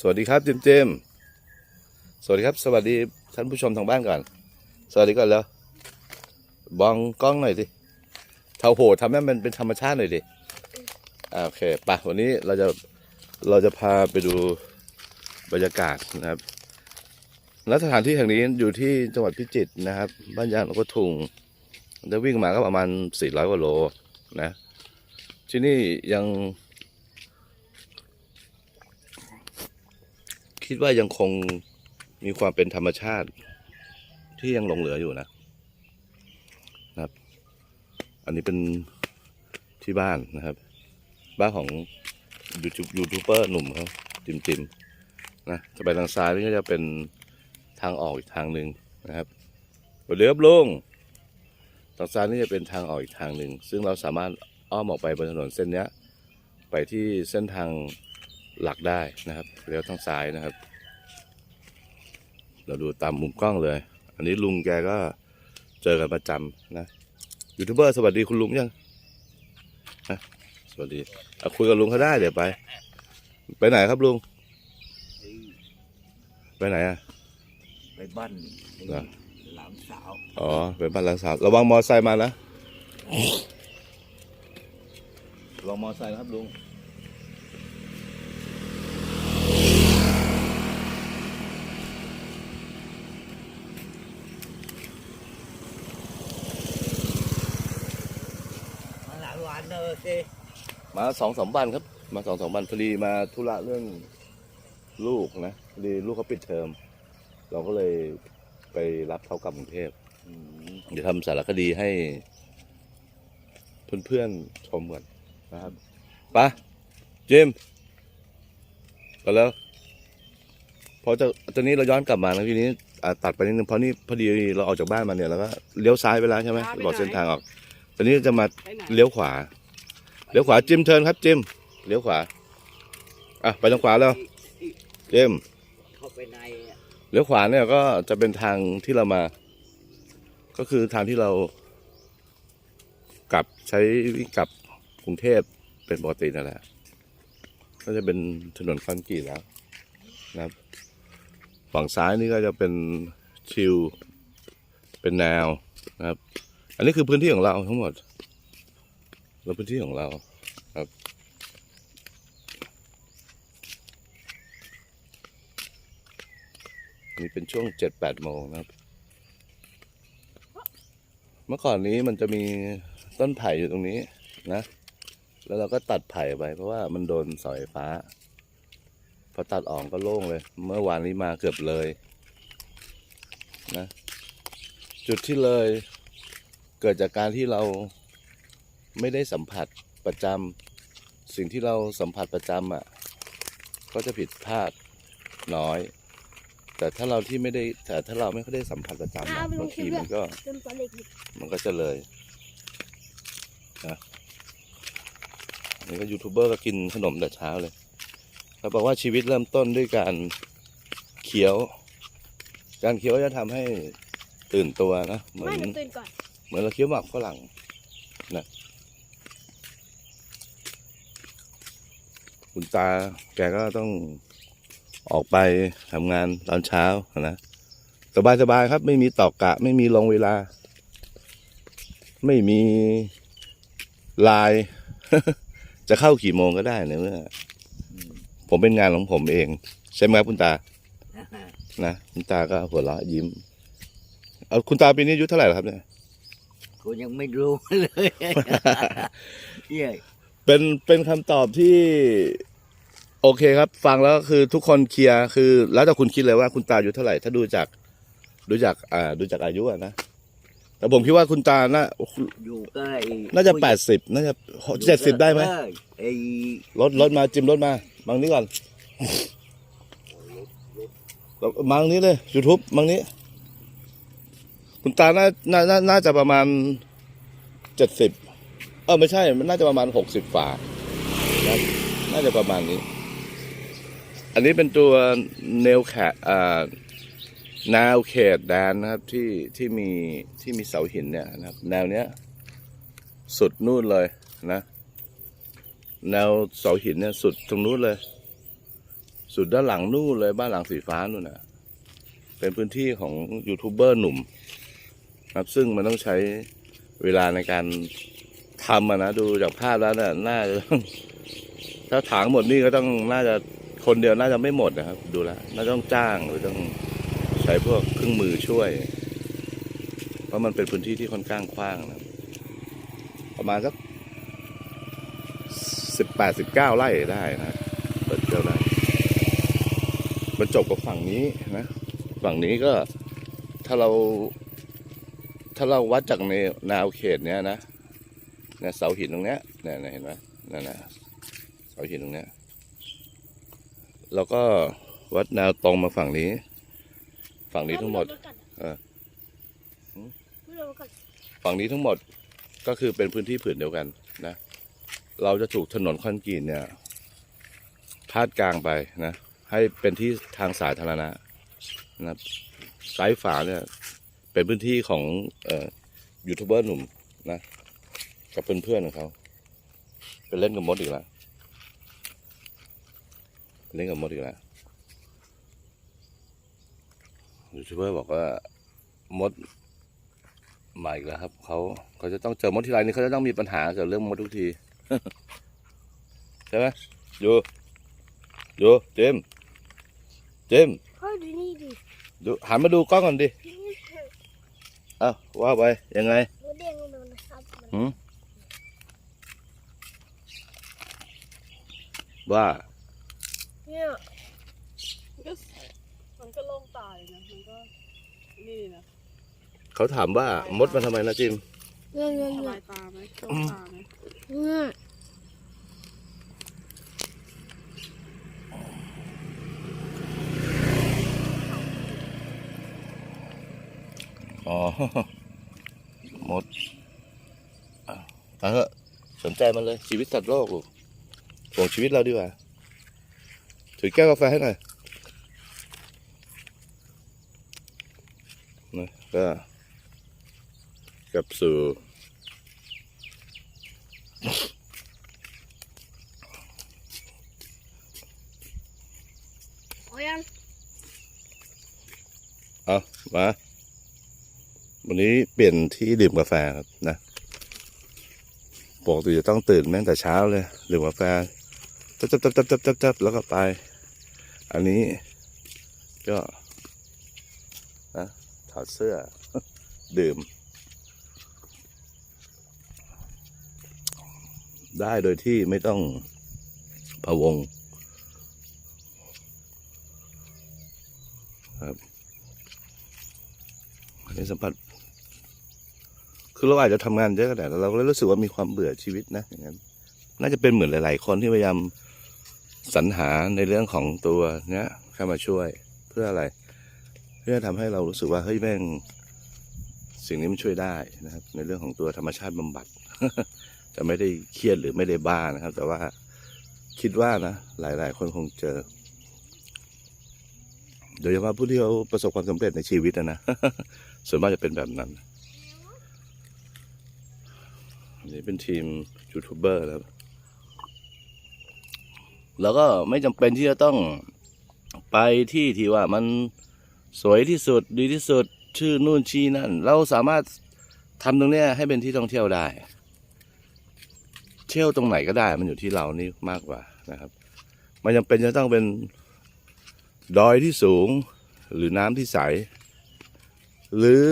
สวัสดีครับเจมส์เจมสวัสดีครับ สวัสดีท่านผู้ชมทางบ้านก่อน สวัสดีก่อนแล้วบองกล้องหน่อยดิเท่าโหทำให้มันเป็นธรรมชาติหน่อยดิอ่าโอเคปะวันนี้เราจะเราจะพาไปดูบรรยากาศนะครับและสถานที่แห่งนี้อยู่ที่จังหวัดพิจิตรนะครับ บ้านยางหลวงกระทุงได้วิ่งมาก็ประมาณ400กว่าโลนะ ที่นี่ยัง คิดว่ายังคงมีความเป็นธรรมชาติ ที่ยังหลงเหลืออยู่นะนะ ครับ อันนี้เป็นที่บ้านนะครับ บ้านของยูทูบยูทูบเบอร์หนุ่มเขาจิมจิมนะจะไปทางซ้ายนี่ก็จะเป็นทางออกอีกทางหนึ่งนะครับเรือบลุงทางซ้ายนี่จะเป็นทางออกอีกทางหนึ่งซึ่งเราสามารถอ้อมออกไปบนถนนเส้นเนี้ยไปที่เส้นทาง หลักได้นะครับเลี้ยวทางซ้ายนะครับ เราดูตามมุมกล้องเลย อันนี้ลุงแกก็เจอกันประจำนะยูทูบเบอร์สวัสดีคุณลุงยังนะสวัสดีเอาคุยกับลุงเขาได้เดี๋ยวไป ไปไหนครับลุง ไปไหนอะไปบ้านเหรอหลานสาว อ๋อ ไปบ้านหลังสาว ระวังมอไซค์มานะระวังมอไซค์นะครับลุง มาหลาย วันเนอะสิมาสองสามวันครับ มาสองสามวันพอดีมาธุระเรื่องลูกนะพอดีลูกเขาปิดเทอม เราก็เลยไปรับเขากลับกรุงเทพอืมเดี๋ยวทำสารคดีให้ เพื่อนๆชมกันนะครับไปะเจมส์ไปแล้วพอจะตอนนี้เราย้อนกลับมานะทีนี้อ่าตัดไปนิดนึงเพราะนี่พอดีเราออกจากบ้านมาเนี่ยเราก็เลี้ยวซ้ายไปแล้วใช่ไหมบอกเส้นทางออก ตอนนี้จะมาไปไหนเลี้ยวขวา เลี้ยวขวาจิมเทินครับจิมเลี้ยวขวาอะไปทางขวาแล้วจิมเข้าไปในเลี้ยวขวาเนี่ยก็จะเป็นทางที่เรามา ก็คือทางที่เรากลับใช้วิ่งกลับกรุงเทพเป็นปกตินั่นแหละ ก็จะเป็นถนนคอนกรีตแล้วนะครับ ฝั่งซ้ายนี่ก็จะเป็นชิลเป็นแนวนะครับ อันนี้คือพื้นที่ของเราทั้งหมด เราพื้นที่ของเราครับ นี่เป็นช่วงเจ็ดแปดโมงนะครับ เมื่อก่อนนี้มันจะมีต้นไผ่อยู่ตรงนี้นะ แล้วเราก็ตัดไผ่ไปเพราะว่ามันโดนเสาไฟฟ้า พอตัดออกก็โล่งเลย เมื่อวานนี้มาเกือบเลยนะ จุดที่เลยเกิดจากการที่เรา ไม่ได้สัมผัสประจำสิ่งที่เราสัมผัสประจำอะก็จะผิดพลาดน้อย แต่ถ้าเราที่ไม่ได้แต่ถ้าเราไม่ค่อยได้สัมผัสประจำอะอ้าวไม่รู้บางทีคิดด้วยมันก็เป็นปลาเล็กดิมันก็จะเลยนะนี่ก็ยูทูบเบอร์ก็กินขนมแต่เช้าเลยเขาบอกว่าชีวิตเริ่มต้นด้วยการเคี้ยว การเคี้ยวจะทำให้ตื่นตัวนะเหมือไม่นหนูตื่นก่อนเหมือนเราเคี้ยวหมากฝรั่งนะ คุณตาแกก็ต้องออกไปทำงานตอนเช้านะสบายสบายๆครับ ไม่มีตอกกะ ไม่มีลงเวลา ไม่มีลาย จะเข้ากี่โมงก็ได้ในเมื่ออืมผมเป็นงานของผมเอง ใช่ไหมครับคุณตา นะคุณตาก็หัวเราะยิ้ม เอาคุณตาปีนี้อายุเท่าไหร่แล้วครับเนี่ยกูยังไม่รู้เลย เหี้ยเป็นเป็นคำตอบที่ โอเคครับ ฟังแล้วก็คือทุกคนเคลียร์คือ แล้วแต่คุณคิดเลยว่าคุณตาอายุเท่าไหร่ ถ้าดูจากดูจาก อ่า ดูจากอายุอะนะแต่ผมคิดว่าคุณตาน่าอยู่ใกล้น่าจะแปดสิบน่าจะเจ็ดสิบได้ไหมเออไอ้รถรถมาจิมรถมามังนี้ก่อนมังนี้เลยยูทูบมังนี้ คุณตาน่าน่าน่าน่าจะประมาณเจ็ดสิบเออไม่ใช่ มันน่าจะประมาณหกสิบฝานะน่าจะประมาณนี้ อันนี้เป็นตัวเนลแคอ่าแนวเขตแดนนะครับที่ที่มีที่มีเสาหินเนี่ยนะครับ แนวเนี้ย สุดนู่นเลยนะ แนวเสาหินเนี่ย สุดตรงนู้นเลย สุดด้านหลังนู่นเลยบ้านหลังสีฟ้านู่นน่ะเป็นพื้นที่ของยูทูบเบอร์หนุ่มครับซึ่งมันต้องใช้เวลาในการ ทำอะนะดูจากภาพแล้วน่ะน่าจะถ้าถางหมดนี่ก็ต้องน่าจะคนเดียวน่าจะไม่หมดนะครับ ดูแล้วน่าต้องจ้างหรือต้องใช้พวกเครื่องมือช่วย เพราะมันเป็นพื้นที่ที่ค่อนข้างกว้างนะประมาณสักสิบแปดสิบเก้าไร่ได้นะเปิดเที่ยวได้บรรจบกับฝั่งนี้นะฝั่งนี้ก็ถ้าเรา ถ้าเราวัดจากในแนวเขตเนี้ยนะ นี่ยเสาหินตรงเนี้ยเนี่ยเนี่ยเห็นไหมนั่นนะเสาหินตรงเนี้ยเราก็วัดแนวตรงมาฝั่งนี้ ฝั่งนี้ทั้งหมดเออไม่รู้กันฝั่งนี้ทั้งหมดก็คือเป็นพื้นที่ผืนเดียวกันนะ เราจะถูกถนนคอนกรีตเนี่ยพาดกลางไปนะ ให้เป็นที่ทางสาธารณะนะครับซ้ายฝาเนี่ยเป็นพื้นที่ของเอ่อยูทูบเบอร์หนุ่มนะ กับเพื่อนๆของเขาไปเล่นกับมดอีกแล้วไปเล่นกับมดอีกแล้วยูทูบเบอร์บอกว่ามดมาอีกแล้วครับเขาเขาจะต้องเจอมดทีไรนี่เขาจะต้องมีปัญหาเกี่ยวกับเรื่องมดทุกทีใช่ไหมอยู่อยู่เจมส์เจมส์พ่อดูนี่ดิดูหันมาดูกล้องก่อนดิเอ้าว่าไปยังไงหมูเด้งโดนนะครับหืม ว่า เนี่ยมันก็มันก็โล่งตายนะ มันก็นี่นะเขาถามว่ามดมันทำไมนะจิม เนี่ยเนี่ยทำเนี่ยลายตาไหมโล่งตาไหมเนี่ยอ๋อ มดอะเอาเถอะสนใจมันเลยชีวิตสัตว์โลกลูก ห่วงชีวิตเราดีกว่า ถือแก้วกาแฟให้หน่อยนะก็กลับสู่โอ้ยังเอามาวันนี้เปลี่ยนที่ดื่มกาแฟครับนะปกติจะต้องตื่นแม่งแต่เช้าเลยดื่มกาแฟ จับจับจับจับจับจับจับแล้วก็ไป อันนี้ก็นะถอดเสื้อ ดื่ม ได้โดยที่ไม่ต้องพะวงอันนี้สัมผัส คือเราอาจจะทำงานเยอะก็ได้แต่เราก็รู้สึกว่ามีความเบื่อชีวิตนะอย่างนั้น น่าจะเป็นเหมือนหลาย ๆ คนที่พยายาม สรรหาในเรื่องของตัวเนี้ยเข้ามาช่วยเพื่ออะไร เพื่อทำให้เรารู้สึกว่าเฮ้ยแม่งสิ่งนี้มันช่วยได้นะครับ ในเรื่องของตัวธรรมชาติบำบัดจะไม่ได้เครียดหรือไม่ได้บ้านะครับ แต่ว่าคิดว่านะหลาย ๆ คนคงเจอ โดยเฉพาะผู้ที่เขาประสบความสำเร็จในชีวิตนะนะส่วนมากจะเป็นแบบนั้นนนี้เป็นทีมยูทูบเบอร์แล้ว แล้วก็ไม่จำเป็นที่จะต้องไปที่ที่ว่ามันสวยที่สุดดีที่สุดชื่อนู่นชี้นั่น เราสามารถทำตรงเนี้ยให้เป็นที่ท่องเที่ยวได้ เที่ยวตรงไหนก็ได้ มันอยู่ที่เรานี่มากกว่านะครับมันจำเป็นจะต้องเป็นดอยที่สูงหรือน้ำที่ใส หรือ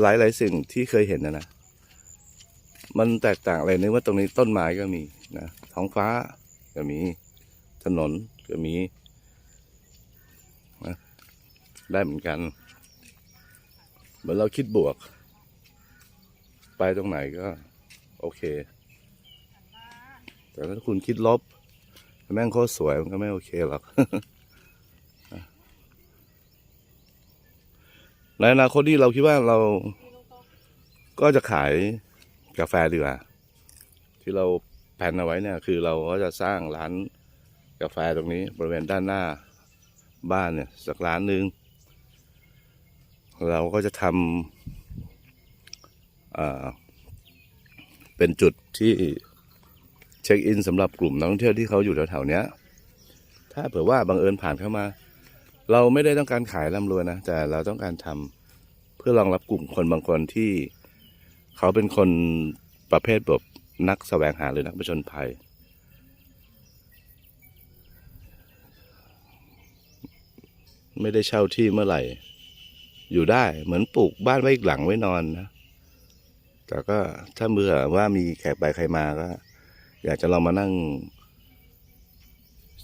หลายๆสิ่งที่เคยเห็นนะนะ มันแตกต่างอะไรนึกว่าตรงนี้ต้นไม้ก็มีนะ ท้องฟ้าก็มีถนนก็มีนะได้เหมือนกัน เหมือนเราคิดบวก ไปตรงไหนก็ โอเค แต่ถ้าคุณคิดลบ แม่งโคตรสวยมันก็ไม่โอเคหรอกในอนาคตที่เราคิดว่าเราก็จะขายกาแฟดีกว่า ที่เรา แผนเอาไว้เนี่ยคือเราก็จะสร้างร้านกาแฟตรงนี้บริเวณด้านหน้าบ้านเนี่ยสักร้านหนึ่งเราก็จะทำเป็นจุดที่เช็คอินสำหรับกลุ่มนักท่องเที่ยวที่เขาอยู่แถวๆนี้ถ้าเผื่อว่าบังเอิญผ่านเข้ามา เราไม่ได้ต้องการขายร่ำรวยนะ แต่เราต้องการทำเพื่อรองรับกลุ่มคนบางคนที่ เขาเป็นคนประเภทแบบ นักแสวงหาหรือนักผจญภัย ไม่ได้เช่าที่เมื่อไหร่ อยู่ได้เหมือนปลูกบ้านไว้อีกหลังไว้นอนนะ แต่ก็ถ้าเมื่อว่ามีแขกไปใครมาก็ อยากจะลองมานั่ง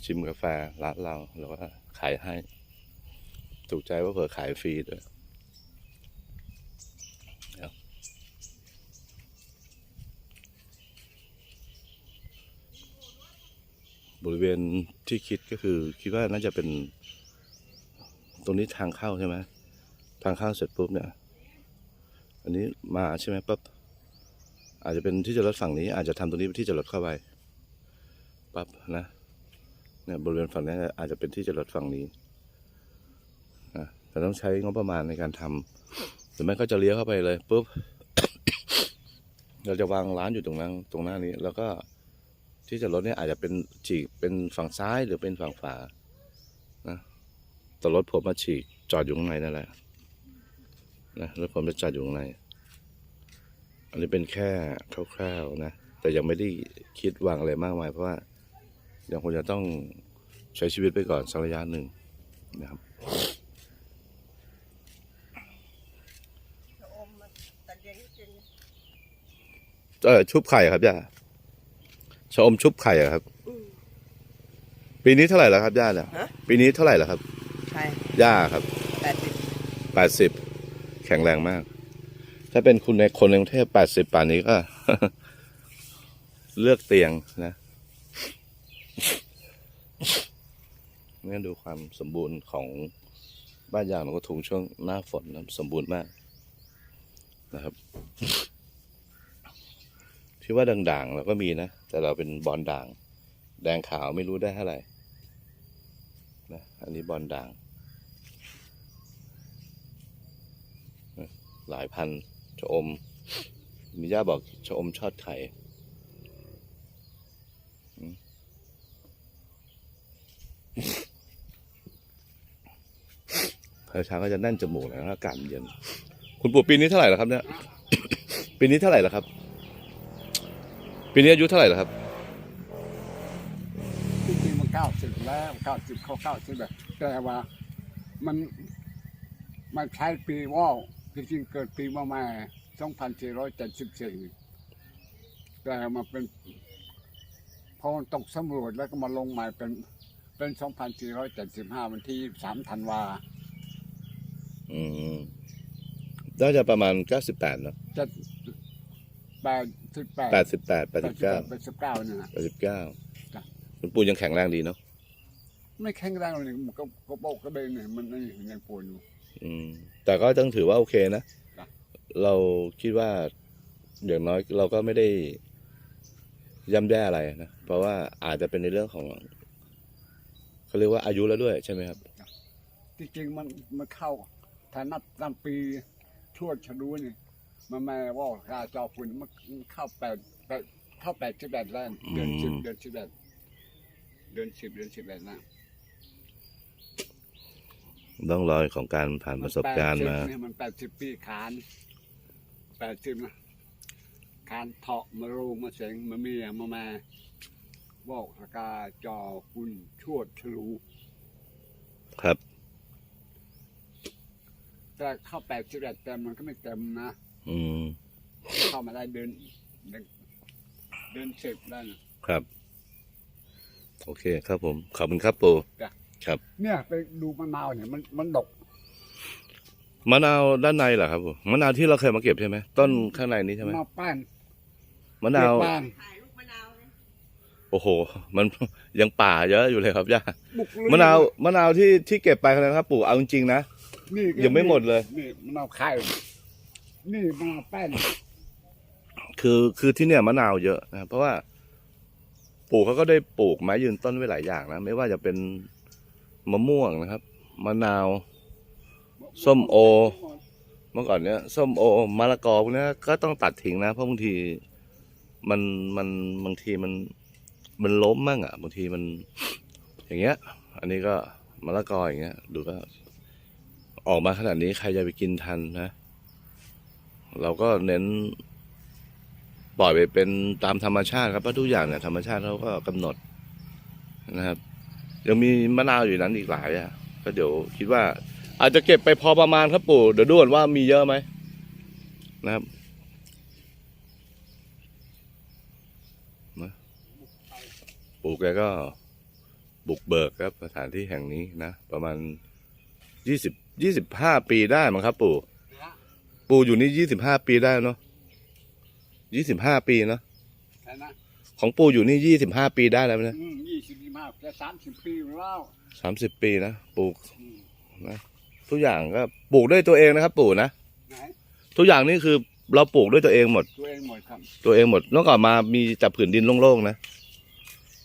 ชิมกาแฟร้านเราแล้วก็ขายให้ ถูกใจว่าเผื่อขายฟรีด้วยเดี๋ยว บริเวณที่คิดก็คือ คิดว่าน่าจะเป็น ตรงนี้ทางเข้าใช่ไหมทางเข้าเสร็จปุ๊บเนี่ย อันนี้มาใช่ไหมปั๊บอาจจะเป็นที่จอดรถฝั่งนี้ อาจจะทำตรงนี้เป็นที่จอดรถเข้าไปปั๊บนะเนี่ยบริเวณฝั่งนี้อาจจะเป็นที่จอดรถฝั่งนี้นะแต่ต้องใช้งบประมาณในการทำหรือไม่ก็จะเลี้ยวเข้าไปเลยปุ๊บเราจะวางร้านอยู่ตรงนั้นตรงหน้านี้ แล้วก็ ที่จอดรถเนี่ยอาจจะเป็นฉีกเป็นฝั่งซ้ายหรือเป็นฝั่งขวานะแต่รถผมมาฉีกจอดอยู่ข้างในนั่นแหละนะรถผมจะจอดอยู่ข้างใน อันนี้เป็นแค่คร่าวๆนะ แต่ยังไม่ได้คิดวางอะไรมากมาย เพราะว่ายังคงจะต้องใช้ชีวิตไปก่อนสักระยะหนึ่งนะครับจะอมมาแต่เลี้ยงกินเออชุบไข่ครับย่า ชะอมชุบไข่อะครับ ปีนี้เท่าไหร่แล้วครับย่าเนี่ยฮะ ปีนี้เท่าไหร่แล้วครับ ใช่ย่าครับแปดสิบแปดสิบแข็งแรงมาก ถ้าเป็นคุณในคนในกรุงเทพแปดสิบป่านนี้ก็ เลือกเตียงนะนี่ดูความสมบูรณ์ของบ้านยางหนองกระทุงช่วงหน้าฝนนะสมบูรณ์มากนะครับ ที่ว่าด่างๆเราก็มีนะ แต่เราเป็นบอลด่าง แดงขาวไม่รู้ได้เท่าไหร่นะอันนี้บอลด่าง หลายพันชะอมมีย่าบอกชะอมชอดไข่เช้าก็จะแน่นจมูกนะอากาศเย็น คุณปู่ปีนี้เท่าไหร่แล้วครับเนี่ย ปีนี้เท่าไหร่แล้วครับ ปีนี้อายุเท่าไหร่แล้วครับจริงๆมันเก้าสิบแล้วเก้าสิบเข้าเก้าสิบแบบแต่ว่ามันมันใช้ปีว่าวจริงๆเกิดปีมาใหม่สองพันสี่ร้อยเจ็ดสิบสี่แต่มาเป็นพอมันตกสำรวจแล้วก็มาลงใหม่เป็นเป็นสองพันสี่ร้อยเจ็ดสิบห้าวันที่สามธันวาอืมน่าจะประมาณเก้าสิบแปดเนอะ จะ แปดสิบแปดแปดสิบแปดแปดสิบเก้าแปดสิบเก้าเนี่ยนะ แปดสิบเก้าจ้ะคุณปู่ยังแข็งแรงดีเนาะไม่แข็งแรงเลยมันก็ก็โบกกระเบนเนี่ยมันยังปวดอยู่ อืม แต่ก็ต้องถือว่าโอเคนะ จ้ะ เราคิดว่าอย่างน้อยเราก็ไม่ได้ย่ำแย่อะไรนะ เพราะว่าอาจจะเป็นในเรื่องของเขาเรียกว่าอายุแล้วด้วยใช่ไหมครับจริงๆมันมันเข้าถ้านับตามปีชวดชะดูนี่ มันแม่ว่ากาจอฝุ่นมันเข้าแปดแปดเข้าแปดสิบแปดแล้วเดือนสิบอืมเดือนสิบแปดเดือนสิบเดือนสิบแปดนะต้องรอยของการผ่านประสบการณ์มาเนี่ยมันแปดสิบปีขานแปดสิบนะขานเถาะมารูมาเสงมาเมียมาแม่บอกกาจอฝุ่นชวดชะลูครับ แต่เข้าแปดสิบแปดแต่มันก็ไม่เต็มนะ อืมเข้ามาได้เดือนเดือนเดือนสิบได้นะครับ โอเคครับผม ขอบคุณครับปู่จ้ะ ครับ เนี่ยไปดูมะนาวเนี่ยมันมันดกมะนาวด้านในเหรอครับผมมะนาวที่เราเคยมาเก็บใช่ไหมต้นข้างในนี้ใช่ไหมมะนาวป้านมะนาวเปลือกบางถ่ายรูปมะนาวเลยโอ้โห มันยังป่าเยอะอยู่เลยครับย่าบุกลุยมะนาวมะนาวที่ที่เก็บไปนะครับ ปู่เอาจริงๆนะ นี่ก็ยังไม่หมดเลย นี่มะนาวไข่ นี่มะนาวแป้นคือคือที่เนี่ยมะนาวเยอะนะครับเพราะว่าปู่เขาก็ได้ปลูกไม้ยืนต้นไว้หลายอย่างนะไม่ว่าจะเป็นมะม่วงนะครับมะนาว ส้มโอ เมื่อก่อนเนี้ยส้มโอมะละกอพวกเนี้ยก็ต้องตัดทิ้งนะเพราะบางทีมันมันบางทีมันมันล้มมั่งอะบางทีมัน อย่างเงี้ย อันนี้ก็มะละกออย่างเงี้ย ดูก็ออกมาขนาดนี้ใครจะไปกินทันนะ เราก็เน้นปล่อยไปเป็นตามธรรมชาติครับเพราะทุกอย่างเนี่ยธรรมชาติเขาก็กำหนดนะครับ ยังมีมะนาวอยู่นั้นอีกหลายอะก็เดี๋ยวคิดว่า อาจจะเก็บไปพอประมาณครับปู่เดี๋ยวดูก่อนว่ามีเยอะไหมนะครับนะปู่แกก็บุกเบิกครับสถานที่แห่งนี้นะ ประมาณยี่สิบยี่สิบห้าปีได้มั้งครับ ปู่ ปู่อยู่นี่ยี่สิบห้าปีได้เนาะยี่สิบห้าปีเนาะใช่นะของปู่อยู่นี่ยี่สิบห้าปีได้แล้วนะอืมยี่สิบห้าจะสามสิบปีแล้วสามสิบปีนะปลูกอืมนะทุกอย่างก็ปลูกด้วยตัวเองนะครับ ปู่นะไหนทุกอย่างนี่คือเราปลูกด้วยตัวเองหมด ตัวเองหมดครับตัวเองหมดเมื่อก่อนมามีจับผืนดินโล่งๆนะ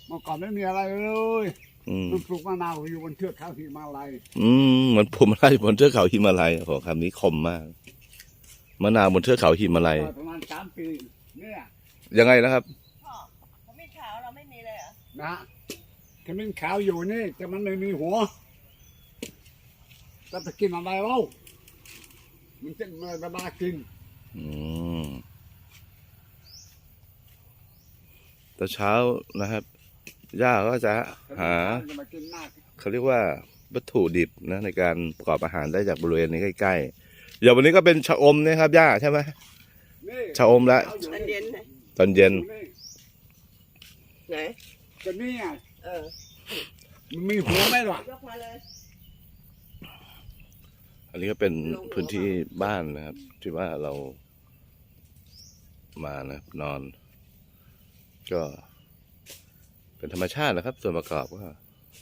เมื่อก่อนไม่มีอะไรเลยอืมมันปลูกมะนาวอยู่บนเทือกเขาหิมาลัยอืมเหมือนผมมาอยู่บนเทือกเขาหิมาลัยขอคำนี้คมมาก มะนาวบนเทือกเขาหิมาลัยประมาณสามปีเนี่ยยังไงนะครับพ่อเขาไม่ขาวเราไม่มีเลยเหรอนะขมิ้นขาวอยู่นี่แต่มันไม่มีหัวจะไปกินอะไรเล่ามันจะมาบากินอืมตอนเช้านะครับย่าก็จะหาจะมากินหน้าเขาเรียกว่าวัตถุดิบนะในการประกอบอาหารได้จากบริเวณนี้ใกล้ ๆ อย่างวันนี้ก็เป็นชะอมนะครับย่าใช่ไหมนี่ชะอมละขาวอยู่อันเย็นไหนตอนเย็นนี่ไหนก็นี่อะเออมันมีหัวไหมล่ะยกมาเลยอันนี้ก็เป็นพื้นที่บ้านนะครับ ที่ว่าเรามานะนอน ก็เป็นธรรมชาตินะครับ ส่วนประกอบก็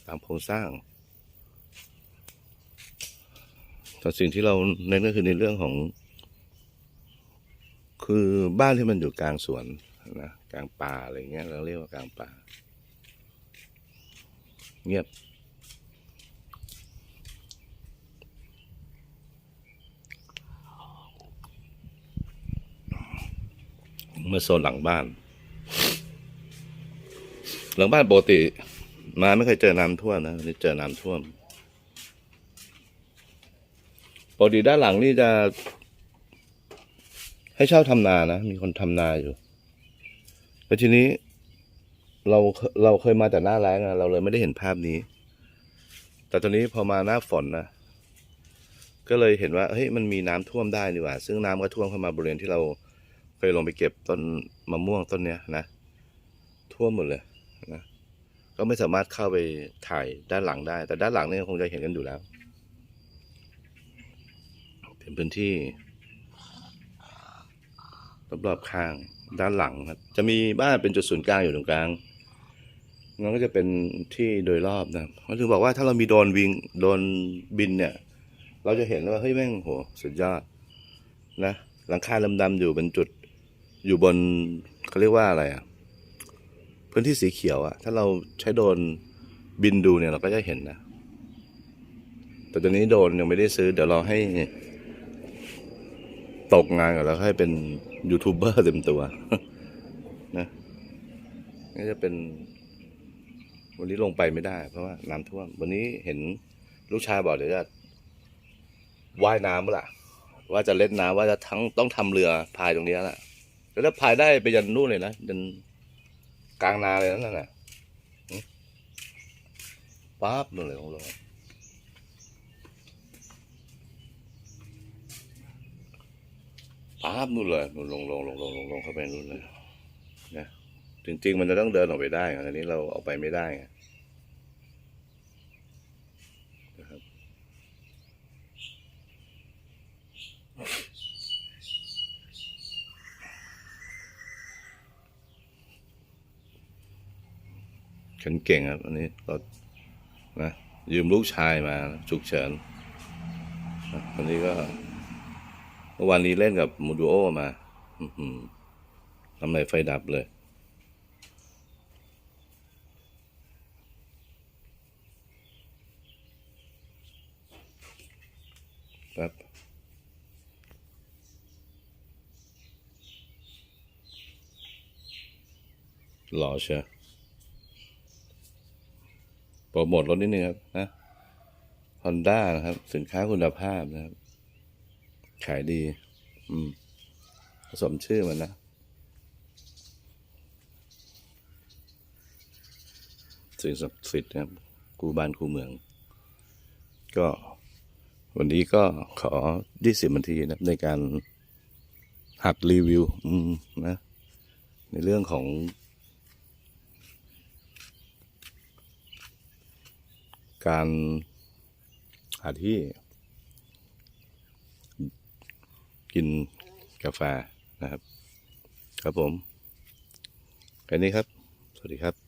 ตามโครงสร้าง แต่สิ่งที่เราเน้นก็คือในเรื่องของ คือบ้านที่มันอยู่กลางสวนนะกลางป่าอะไรเงี้ย เราเรียกว่ากลางป่า เงียบ เมื่อโซนหลังบ้าน หลังบ้านปกติมาไม่เคยเจอน้ำท่วมนะนี่เจอน้ำท่วม ปกติด้านหลังนี่จะ ให้เช่าทำนานะ มีคนทำนาอยู่แล้วทีนี้ เราเราเคยมาแต่หน้าแล้งอะเราเลยไม่ได้เห็นภาพนี้ แต่ตอนนี้พอมาหน้าฝนนะก็เลยเห็นว่าเฮ้ยมันมีน้ำท่วมได้นี่หว่า ซึ่งน้ำก็ท่วมเข้ามาบริเวณที่เราเคยลงไปเก็บต้นมะม่วงต้นเนี้ยนะท่วมหมดเลยนะก็ไม่สามารถเข้าไปถ่ายด้านหลังได้ แต่ด้านหลังเนี่ยคงจะเห็นกันอยู่แล้ว เป็นพื้นที่รอบๆข้างด้านหลังครับ จะมีบ้านเป็นจุดศูนย์กลางอยู่ตรงกลางมันก็จะเป็นที่โดยรอบนะก็ถึงบอกว่าถ้าเรามีโดรนวิงโดรนบินเนี่ย เราจะเห็นว่าเฮ้ยแม่งโหสุดยอดนะหลังคาดำๆอยู่เป็นจุดอยู่บนเขาเรียกว่าอะไรอะพื้นที่สีเขียวอะถ้าเราใช้โดรนบินดูเนี่ยเราก็จะเห็นนะแต่ตอนนี้โดรนยังไม่ได้ซื้อ เดี๋ยวเราให้ ตกงานก่อนแล้วให้เป็นยูทูบเบอร์เต็มตัวนะนี่จะเป็น วันนี้ลงไปไม่ได้ เพราะว่าน้ำท่วม วันนี้เห็นลูกชายบอกเดี๋ยวจะว่ายน้ำเมื่อไหร่ว่าจะเล่นน้ำว่าจะทั้งต้องทำเรือพายตรงนี้แหละแล้วพายได้ไปยันนู่นเลยนะยันกลางนาเลยนั่นน่ะป๊าบนู่นเลยของเรา ป๊าบนู่นเลยนู่นลงลงลงลงลงลงเข้าไปนู่นเลยนะจริง ๆ มันจะต้องเดินออกไปได้อันนี้เราออกไปไม่ได้ไงนะครับฉันเก่งครับ อันนี้รถนะยืมลูกชายมาฉุกเฉินนะวันนี้ก็ เมื่อวานนี้เล่นกับมูดูโอมาอื้อหือทำไรไฟดับเลย ครับหล่อเชียวโปรโมทรถนิดนึงครับนะฮอนด้านะครับ สินค้าคุณภาพนะครับ ขายดี อืมผสมชื่อมันนะสิ่งศักดิ์สิทธิ์นะครับคู่บ้านครูเมือง ก็ วันนี้ก็ขอ20นาทีนะในการหัดรีวิว อืมนะ ในเรื่องของ การหาที่ กินกาแฟนะครับ ครับผมแค่นี้ครับ สวัสดีครับ